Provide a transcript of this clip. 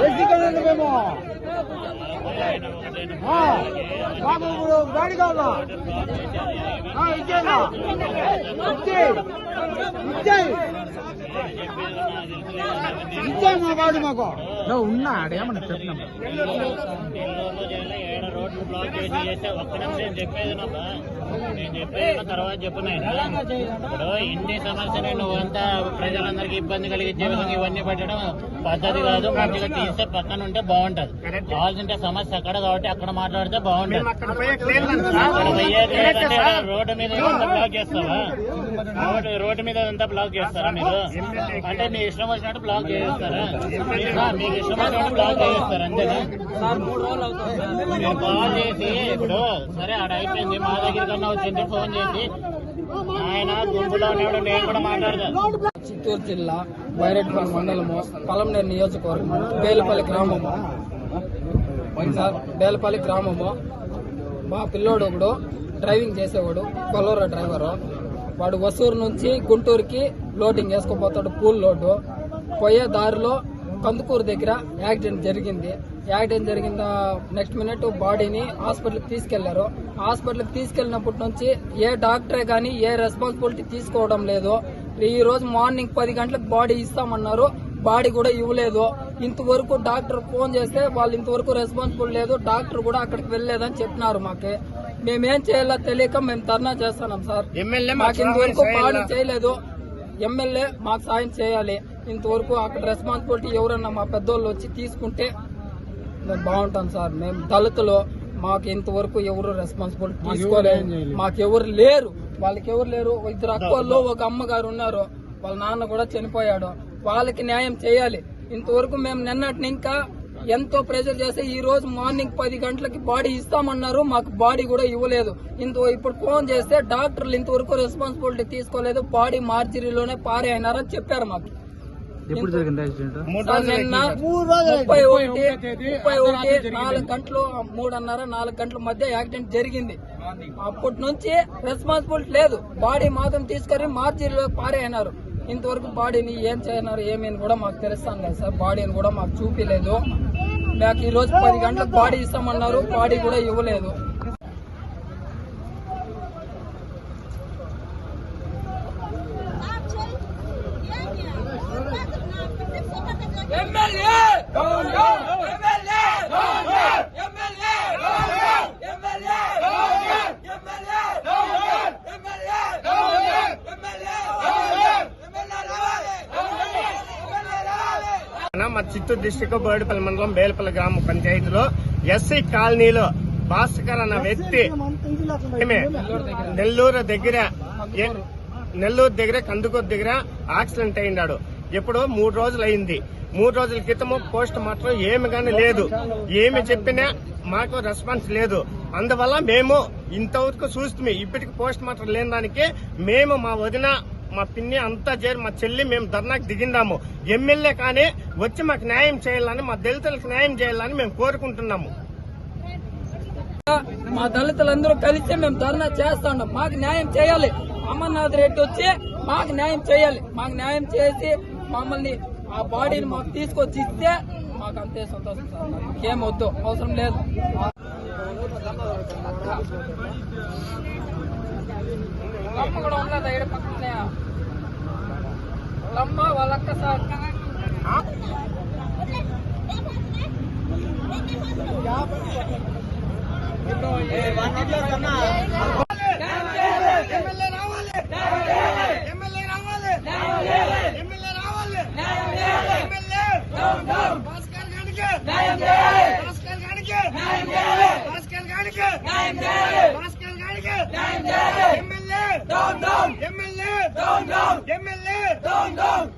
SC గన్లు మేము. మాకు ఇప్పుడు గాడి కావాలా? ఆ, ఇచ్చేనా ఇచ్చే ఇచ్చే ఇచ్చే మా గాడి మాకు. నువ్వు ఉన్నా ఆడేమన్నా చెప్పినాం. రోడ్లు బ్లాక్ చేసి చేస్తే ఒక్క నిమిషం చెప్పేది నేను చెప్పేది తర్వాత చెప్పు నాయనా. ఇప్పుడు ఇన్ని సమస్యలు నువ్వంతా ప్రజలందరికీ ఇబ్బంది కలిగించే విధంగా ఇవన్నీ పెట్టడం పద్ధతి కాదు. మంచిగా తీస్తే పక్కన ఉంటే బాగుంటది. కావాల్సింటే సమస్య అక్కడ కాబట్టి అక్కడ మాట్లాడితే బాగుంటది. రోడ్డు మీద బ్లాక్ చేస్తావా? రోడ్డు రోడ్డు మీద ఇదంతా బ్లాక్ చేస్తారా మీరు? అంటే మీ ఇష్టం వచ్చినట్టు బ్లాక్ చేస్తారా? మీకు ఇష్టం వచ్చినట్టు బ్లాక్ చేస్తారు అంతేనా? కాల్ చేసి ఇప్పుడు సరే ఆడ అయిపోయింది మా దగ్గర కన్నా వచ్చింది ఫోన్ చేసి. ఆయన గుంపులో ఉన్నాడు నేను కూడా మాట్లాడతాను చిత్తూరు జిల్లా బైరెడ్పల్లి మండలము పలంనేరు నియోజకవర్గం బేలపల్లి గ్రామము. సార్ బేలపల్లి గ్రామము. మా పిల్లోడు ఒకడు డ్రైవింగ్ చేసేవాడు కొల్లూర డ్రైవరు. వాడు వసూరు నుంచి గుంటూరుకి లోడింగ్ వేసుకుపోతాడు పూల్ లోడు పోయే దారిలో కందుకూరు దగ్గర యాక్సిడెంట్ జరిగింది. యాక్సిడెంట్ జరిగిన నెక్స్ట్ మినిట్ బాడీని హాస్పిటల్కి తీసుకెళ్ళారు. హాస్పిటల్కి తీసుకెళ్ళినప్పటి నుంచి ఏ డాక్టరే కానీ ఏ రెస్పాన్సిబిలిటీ తీసుకోవడం లేదు. ఈ రోజు మార్నింగ్ పది గంటలకు బాడీ ఇస్తామన్నారు. బాడీ కూడా ఇవ్వలేదు. ఇంతవరకు డాక్టర్ ఫోన్ చేస్తే వాళ్ళు ఇంతవరకు రెస్పాన్సిబుల్ లేదు. డాక్టర్ కూడా అక్కడికి వెళ్ళలేదని చెప్పినారు మాకు. మేమేం చేయాలో తెలియక మేము ధర్నా చేస్తున్నాం సార్. మాకు ఇంతవరకు బాడీ చేయలేదు. ఎమ్మెల్యే మాకు సాయం చేయాలి. ఇంతవరకు అక్కడ రెస్పాన్సిబిలిటీ ఎవరన్నా మా పెద్దోళ్ళు వచ్చి తీసుకుంటే మేము బాగుంటాం సార్. మేము దళితులు మాకు ఇంతవరకు ఎవరు రెస్పాన్సిబిలిటీ తీసుకోలేదు. మాకు ఎవరు లేరు. వాళ్ళకి ఎవరు లేరు? ఇద్దరు అక్కల్లో ఒక అమ్మగారు ఉన్నారు. వాళ్ళ నాన్న కూడా చనిపోయాడు. వాళ్ళకి న్యాయం చేయాలి. ఇంతవరకు మేము నిన్నటిని ఇంకా ఎంతో ప్రెజర్ చేస్తే ఈ రోజు మార్నింగ్ పది గంటలకి బాడీ ఇస్తామన్నారు. మాకు బాడీ కూడా ఇవ్వలేదు. ఇంత ఇప్పుడు ఫోన్ చేస్తే డాక్టర్లు ఇంతవరకు రెస్పాన్సిబిలిటీ తీసుకోలేదు. బాడీ మార్జరీలోనే పారే అయినారని చెప్పారు మాకు. ఎప్పుడు జరిగింది యాక్సిడెంట్? ముప్పై ఒకటి ముప్పై ఒకటి నాలుగు గంటలు మూడున్నర నాలుగు గంటల మధ్య యాక్సిడెంట్ జరిగింది. అప్పటి నుంచి రెస్పాన్సిబిలిటీ లేదు. బాడీ మాత్రం తీసుకొని మార్జిలో పారేయన్నారు ఇంతవరకు బాడీని ఏం చేయన్నారు ఏమని కూడా మాకు తెలుస్తాను లేదు సార్. బాడీని కూడా మాకు చూపించలేదు మాకు ఈ రోజు పది గంటలకు బాడీ ఇస్తామన్నారు. బాడీ కూడా ఇవ్వలేదు ఎమ్మెల్యే ఎమ్మెల్యే ఎమ్మెల్యే ఎమ్మెల్యే మా చిత్తూరు డిస్టిక్ బోడిపల్లి మండలం బేలపల్లి గ్రామ పంచాయతీలో ఎస్సీ కాలనీలో భాస్కర్ అన్న వ్యక్తి నెల్లూరు దగ్గర నెల్లూరు దగ్గర కందుకూరు దగ్గర యాక్సిడెంట్ అయిందాడు ఇప్పుడు మూడు రోజులు అయింది మూడు రోజుల క్రితము పోస్ట్ మార్టం ఏమి కానీ లేదు. ఏమి చెప్పినా మాకు రెస్పాన్స్ లేదు. అందువల్ల మేము ఇంతవరకు చూస్తుంది ఇప్పటికి పోస్ట్ మార్టం లేని దానికి మేము మా వదిన మా పిన్ని అంతా చేరి మా చెల్లి మేము ధర్నాకి దిగిందాము. ఎమ్మెల్యే కానీ వచ్చి మాకు న్యాయం చేయాలని మా దళితులకు న్యాయం చేయాలని మేము కోరుకుంటున్నాము. మా దళితులందరూ కలిసి మేము ధర్నా చేస్తున్నాం మాకు న్యాయం చేయాలి. అమర్నాథ్ రెడ్డి వచ్చి మాకు న్యాయం చేయాలి. మాకు న్యాయం చేసి మమ్మల్ని ఆ బాడీని మాకు తీసుకొచ్చి ఇస్తే మాకు అంతే సంతోషం సార్ మాకేం వద్దు అవసరం లేదు అమ్మ కూడా ఉన్నదా ఇక్కడ పక్కనే వాళ్ళమ్మ వాళ్ళక్క సార్ down, down.